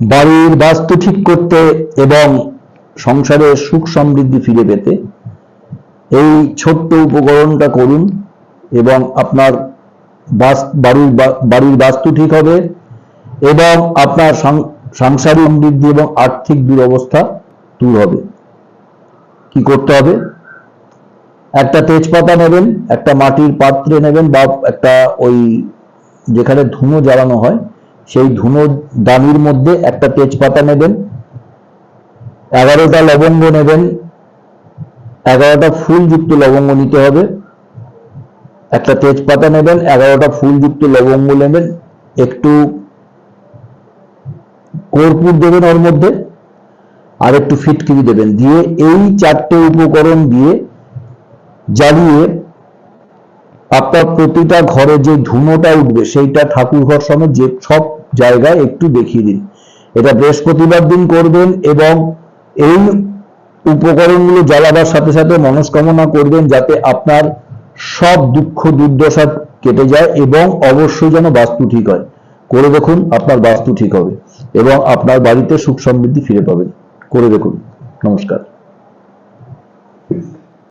বাড়ির বাস্তু ঠিক করতে এবং সংসারে সুখ সমৃদ্ধি ফিরে পেতে এই ছোট্ট উপকরণটা করুন এবং আপনার বাড়ির বাড়ির বাস্তু ঠিক হবে এবং আপনার সাংসারিক সমৃদ্ধি এবং আর্থিক দুরবস্থা দূর হবে। কি করতে হবে? একটা তেজপাতা নেবেন, একটা মাটির পাত্রে নেবেন বা একটা ওই যেখানে ধুনো জ্বালানো হয় সেই ধুনো দানির মধ্যে একটা তেজপাতা নেবেন, এগারোটা লবঙ্গ নেবেন, এগারোটা ফুলযুক্ত লবঙ্গ নিতে হবে, একটা তেজপাতা নেবেন, এগারোটা ফুলযুক্ত লবঙ্গ নেবেন, একটু কর্পূর দেবেন ওর মধ্যে, আর একটু ফিটকিরি দেবেন, দিয়ে এই চারটে উপকরণ দিয়ে জ্বালিয়ে আপনার প্রতিটা ঘরে যে ধুনোটা উঠবে, সেইটা ঠাকুর ঘর সমেত যে সব জায়গায় একটু দেখিয়ে দিন। এটা বৃহস্পতিবার দিন করবেন এবং এই উপকরণগুলো জ্বালাবার সাথে সাথে মনস্কামনা করবেন যাতে আপনার সব দুঃখ, দুর্দশা কেটে যায় এবং অবশ্যই যেন বাস্তু ঠিক হয়। করে দেখুন, আপনার বাস্তু ঠিক হবে এবং আপনার বাড়িতে সুখ সমৃদ্ধি ফিরে পাবেন। করে দেখুন। নমস্কার।